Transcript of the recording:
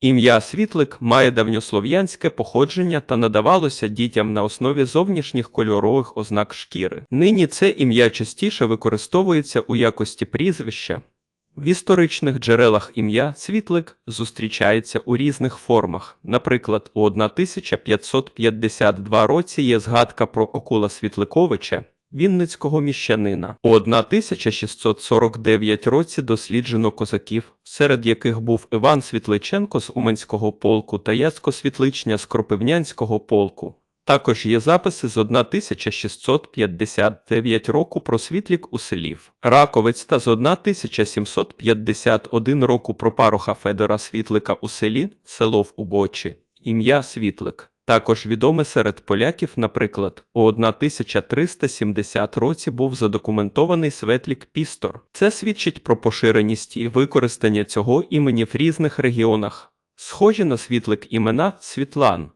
Ім'я Світлик має давньослов'янське походження та надавалося дітям на основі зовнішніх кольорових ознак шкіри. Нині це ім'я частіше використовується у якості прізвища. В історичних джерелах ім'я Світлик зустрічається у різних формах. Наприклад, у 1552 році є згадка про Окула Світликовича, вінницького міщанина. У 1649 році досліджено козаків, серед яких був Іван Світличенко з Уманського полку та Яцко Світличня з Кропивнянського полку. Також є записи з 1659 року про світлік у селів Раковець та з 1751 року про пароха Федора Світлика у селі село в Убочі. Ім'я Світлик. Також відоме серед поляків, наприклад, у 1370 році був задокументований Светлік Пістор. Це свідчить про поширеність і використання цього імені в різних регіонах. Схожі на світлик імена Світлан,